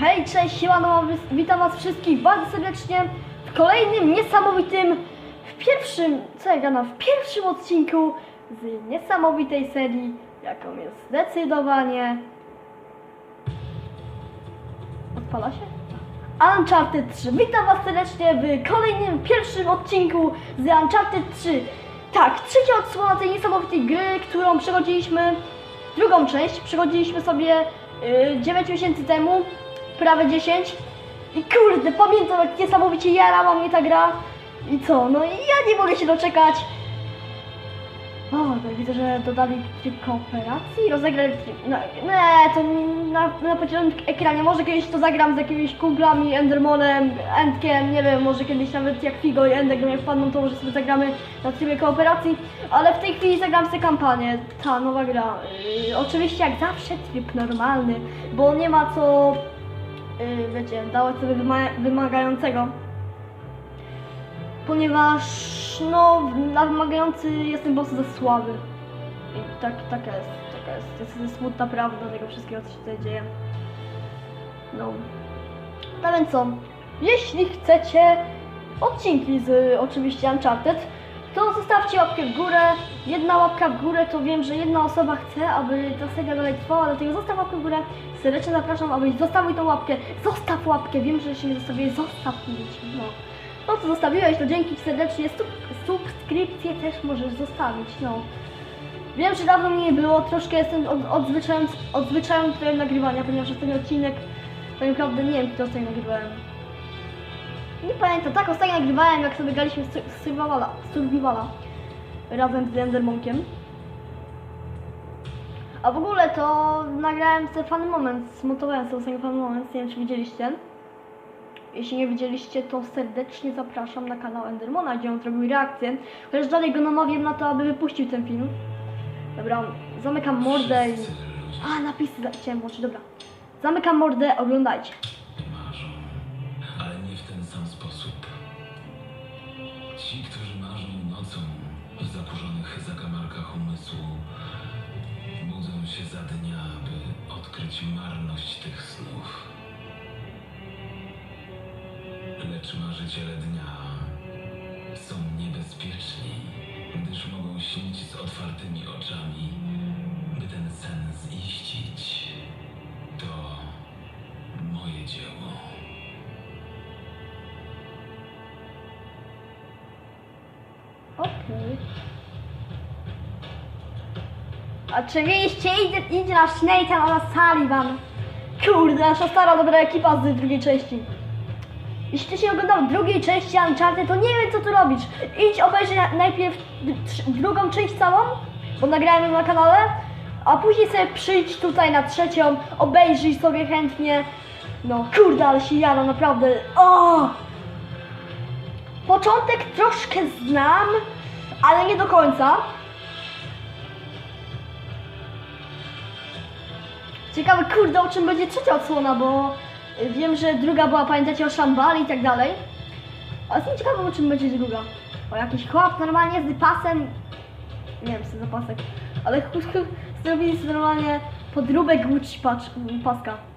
Hej, cześć, siemano, witam was wszystkich bardzo serdecznie w kolejnym niesamowitym, w pierwszym, co ja gadam, w pierwszym odcinku z niesamowitej serii, jaką jest zdecydowanie... Odpala się? Uncharted 3. Witam was serdecznie w kolejnym, pierwszym odcinku z Uncharted 3. Tak, trzecia odsłona tej niesamowitej gry, którą przechodziliśmy, drugą część, przechodziliśmy sobie yy, 9 miesięcy temu, prawie 10. I kurde, pamiętam jak niesamowicie jarała mnie ta gra. I co, no i ja nie mogę się doczekać. O, tak widzę, że dodali tryb kooperacji, rozegrali. No, nie, to na, na podzielonym ekranie. Może kiedyś to zagram z jakimiś kumplami, Endermonem, Endkiem, nie wiem, może kiedyś nawet jak Figo i Endek mnie wpadną, to może sobie zagramy na trybie kooperacji. Ale w tej chwili zagram sobie kampanię, ta nowa gra. Yy, oczywiście jak zawsze tryb normalny, bo nie ma co, wiecie, dawać sobie wyma- wymagającego ponieważ no na wymagający jestem po prostu za słaby. I tak, jest, taka jest, jest smutna prawda tego wszystkiego, co się tutaj dzieje. No. No więc co, jeśli chcecie odcinki z oczywiście Uncharted, to zostawcie łapkę w górę. Jedna łapka w górę, to wiem, że jedna osoba chce, aby ta seria dalej trwała, dlatego zostaw łapkę w górę. Serdecznie zapraszam, abyś zostawił tą łapkę. Zostaw łapkę, wiem, że jeszcze nie zostawiłeś, zostaw mi, no. No co zostawiłeś, to dzięki serdecznie. Sub subskrypcję też możesz zostawić, no. Wiem, że dawno mnie nie było, troszkę jestem od, odzwyczajony, odzwyczajony tutaj nagrywania, ponieważ ostatni odcinek tak naprawdę nie wiem, kiedy ostatnio nagrywałem. Nie pamiętam, tak ostatnio nagrywałem, jak sobie graliśmy z Survivala, razem z Endermonkiem. A w ogóle to nagrałem sobie fan moment, zmontowałem sobie ostatnio fan moment, nie wiem czy widzieliście. Jeśli nie widzieliście, to serdecznie zapraszam na kanał Endermona, gdzie on zrobił reakcję. Chociaż dalej go namawiam na to, aby wypuścił ten film. Dobra, zamykam mordę i... A, napisy chciałem włączyć, dobra. Zamykam mordę, oglądajcie. Umysłu, się za dnia, by odkryć marność tych snów. Lecz marzyciele dnia są niebezpieczni, gdyż mogą śnić z otwartymi oczami, by ten sen ziścić. To moje dzieło. Okej. Oczywiście idzie, idzie nasz Nathan oraz Sullivan. Kurde, nasza stara dobra ekipa z drugiej części. Jeśli ty się oglądał drugiej części Uncharted, to nie wiem co tu robisz. Idź obejrzyj na- najpierw drugą część całą, bo nagrałem na kanale, a później sobie przyjdź tutaj na trzecią, obejrzyj sobie chętnie. No kurde, ale się naprawdę. O! Początek troszkę znam, ale nie do końca. Ciekawe, kurde, o czym będzie trzecia odsłona, bo y, wiem, że druga była, pamiętacie, o Szambali i tak dalej. A jestem ciekawa, o czym będzie druga. O jakiś chłop normalnie z pasem. Nie wiem, co za pasek. Ale zrobili sobie normalnie podróbek łódź paska.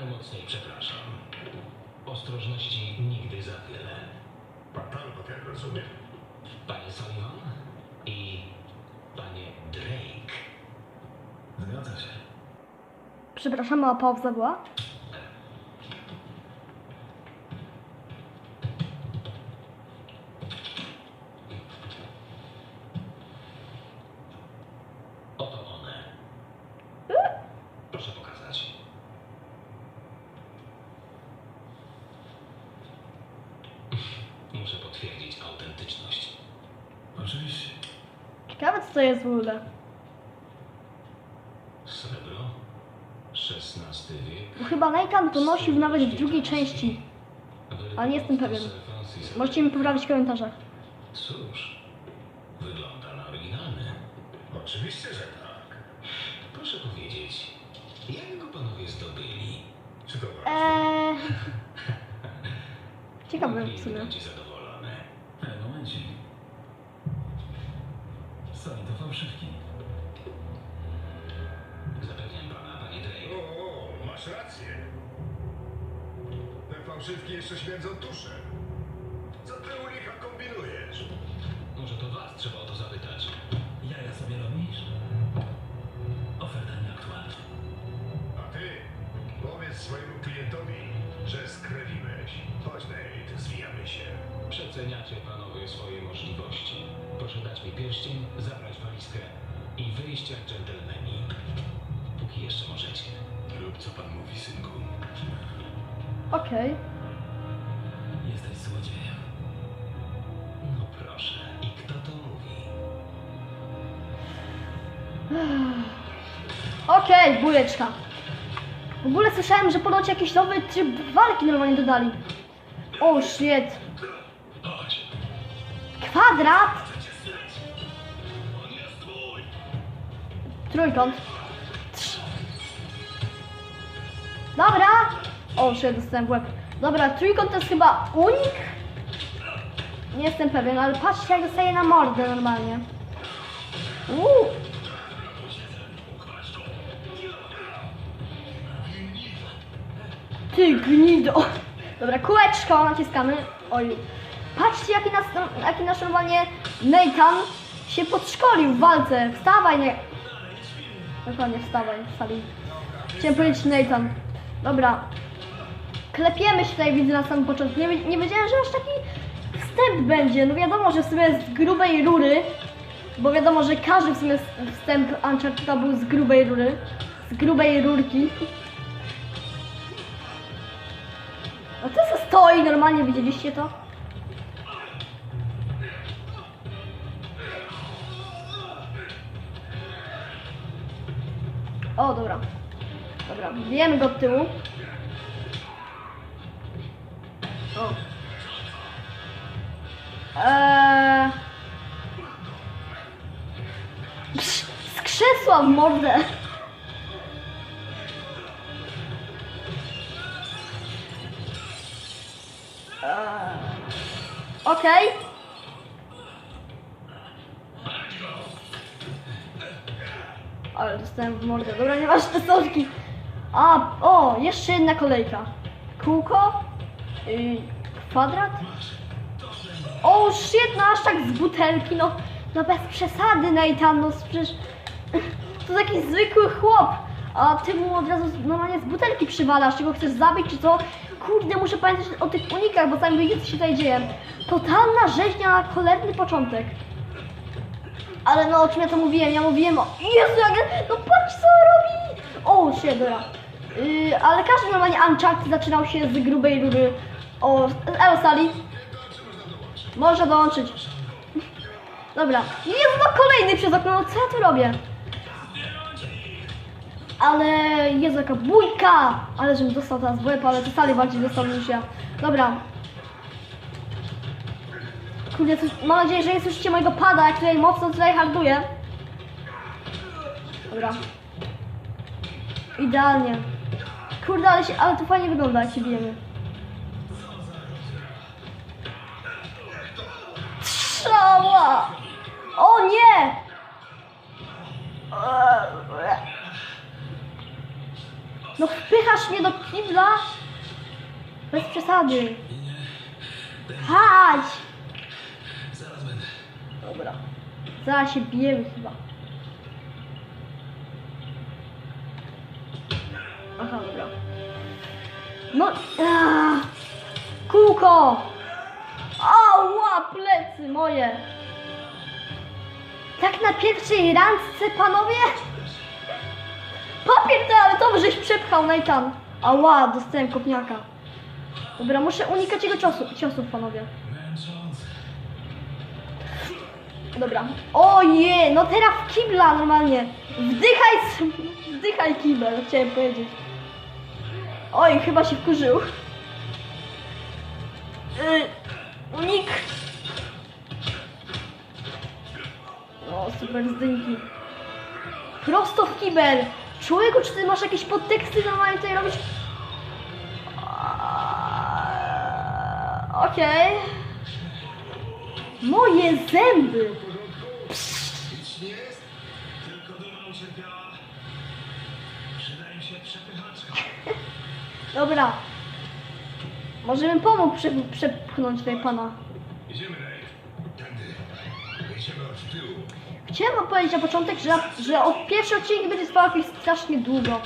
Najmocniej przepraszam. Ostrożności nigdy za wiele. Pan Talbot, jak rozumiem. Panie Sullivan i panie Drake. Zgadza się. Przepraszam, mała pauza była. Co jest w ogóle? Srebro? XVI wiek. Chyba Najkan to nosił nawet w drugiej części. Ale nie jestem pewien. Możecie mi poprawić w komentarzach. Cóż, wygląda na oryginalny. Oczywiście, że tak. Proszę powiedzieć, jak go panowie zdobyli? Czy to eee... Ciekawe w sumie. Jeszcze śmierdzą tuszem. Co ty u nich kombinujesz? Może to was trzeba o to zapytać. Jaja sobie robisz? Oferta nieaktualna. A ty powiedz swojemu klientowi, że skrewiłeś. Chodź, Nate, zwijamy się. Przeceniacie panowie swoje możliwości. Proszę dać mi pierścień, zabrać walizkę i wyjść jak dżentelmeni. Póki jeszcze możecie. Rób co pan mówi, synku. Okej. Jesteś Okej, bujeczka. W ogóle słyszałem, że ponoć jakiś nowy tryb walki normalnie dodali. O, shit. Chodź. Kwadrat. Trójkąt. Trz. Dobra. O, shit, dostałem w łeb. Dobra, trójkąt to jest chyba unik? Nie jestem pewien, ale patrzcie jak dostaje na mordę normalnie. Uuu. Ty gnido. Dobra, kółeczko naciskamy. Oj. Patrzcie jaki nas, jaki nasz normalnie Nathan się podszkolił w walce. Wstawaj, nie. Dokładnie, wstawaj, wstali. Chciałem powiedzieć Nathan. Dobra. Klepiemy się tutaj, widzę na samym początku. Nie, nie wiedziałem, że aż taki wstęp będzie. No wiadomo, że w sumie z grubej rury. Bo wiadomo, że każdy w sumie wstęp Uncharted'a był z grubej rury. Z grubej rurki. Stoi normalnie, widzieliście to? O, dobra. Dobra, bijemy go od tyłu. O. Eee... Psz, Z krzesła w mordę. Okej. Ale dostałem w mordę. Dobra, nie masz te sorki. A, o, jeszcze jedna kolejka. Kółko. Yy, kwadrat. O, shit, no aż tak z butelki, no. No bez przesady, Nathan, no przecież... To jakiś zwykły chłop. A ty mu od razu normalnie z butelki przywalasz, czy go chcesz zabić, czy co? Kurde, muszę pamiętać o tych unikach, bo sami wiecie, co się tutaj dzieje. Totalna rzeźnia na cholerny początek. Ale no, o czym ja to mówiłem? Ja mówiłem o... Jezu, jak... No patrz, co robi! O, shit, dobra. Yy, ale każdy normalnie Uncharted zaczynał się z grubej rury. O, Elo Sali. Można dołączyć. Dobra. Jezu, no kolejny przez okno, no co ja tu robię? Ale Jezu, jaka bójka! Ale żebym dostał teraz w łeb, ale to Sali bardziej dostał niż ja. Dobra. Kurde, coś, mam nadzieję, że nie słyszycie mojego pada, jak tutaj mocno tutaj harduję. Dobra. Idealnie. Kurde, ale, się, ale to fajnie wygląda, jak się bijemy. Strzała! Wpychasz mnie do kibla? Bez przesady. Chodź! Zaraz będę. Dobra. Zaraz się bijemy chyba. Aha, dobra. No. aaa. Kółko! Ała, plecy moje! Tak na pierwszej randce, panowie? Papier toaletowy żeś przepchał, Nathan. Ała, dostałem kopniaka. Dobra, muszę unikać jego ciosu, ciosów, panowie. Dobra. Oje, no teraz w kibla normalnie. Wdychaj, wdychaj kibel, chciałem powiedzieć. Oj, chyba się wkurzył. Yy, unik. O, super zdynki. Prosto w kibel. Człowieku, czy ty masz jakieś podteksty normalnie tutaj robić? Okej. Moje zęby! Nic nie jest? Tylko duma ucierpiała. Przydaje się przepychaczka. Dobra. Możemy pomóc prze, przepchnąć tutaj pana. Idziemy, Nate. Tędy. Idziemy od tyłu. Chciałem powiedzieć na początek, że, że od pierwszy odcinek będzie trwał strasznie długo.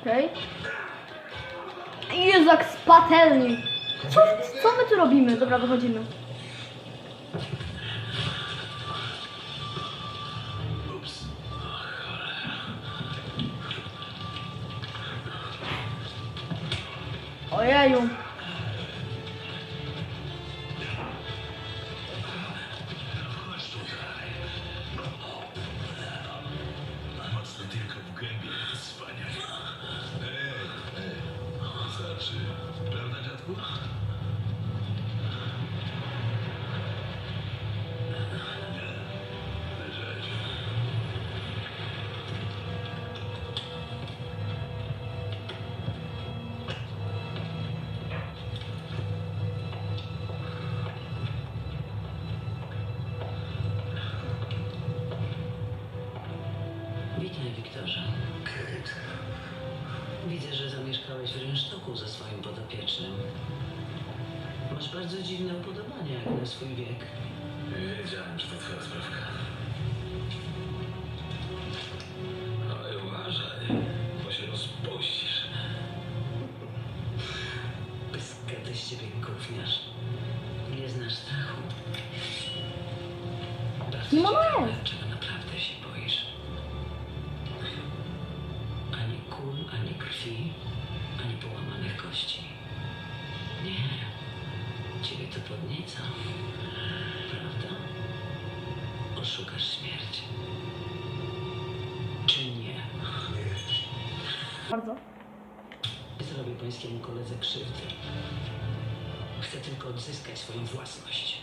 Okej. Jezu, jak spatelni. Co, co my tu robimy? Dobra, wychodzimy. Ojeju. Widzę, że zamieszkałeś w rynsztoku ze swoim podopiecznym. Masz bardzo dziwne upodobania jak na swój wiek. Wiedziałem, że to twoja sprawka. Ale uważaj, bo się rozpuścisz. Pyskatę z ciebie gówniarz. Nie znasz strachu. Bardzo ona ciekawe, Ani krwi, ani połamanych kości. Nie. Ciebie to podnieca. Prawda? Oszukasz śmierć. Czy nie? Bardzo. Zrobię pańskiemu koledze krzywdę. Chcę tylko odzyskać swoją własność.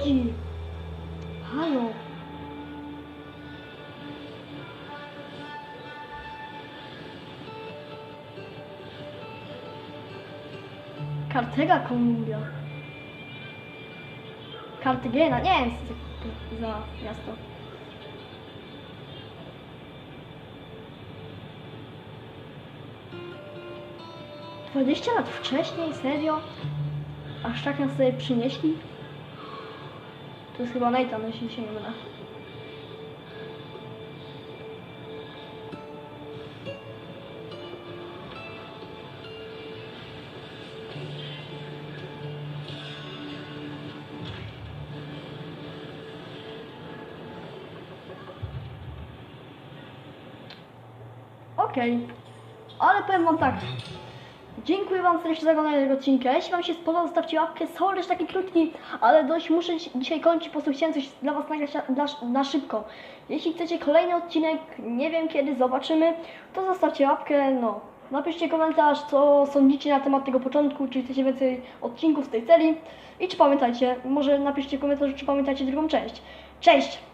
Chodzi? Halo. Kartega Kolumbia. Kartagena, nie wiem co za miasto. Dwadzieścia lat wcześniej, serio? Aż tak nas sobie przynieśli? To jest chyba Nathan, jeśli się nie mylę. Okej, ale powiem wam tak. Dziękuję Wam serdecznie za oglądanie tego odcinka. Jeśli Wam się spodobał, zostawcie łapkę. Sorry, że taki krótki, ale dość muszę dzi- dzisiaj kończyć. Po prostu chciałem coś dla Was nagrać na, na, na szybko. Jeśli chcecie kolejny odcinek, nie wiem kiedy, zobaczymy, to zostawcie łapkę. No, napiszcie komentarz, co sądzicie na temat tego początku, czy chcecie więcej odcinków z tej serii. I czy pamiętajcie, może napiszcie komentarz, czy pamiętacie drugą część. Cześć!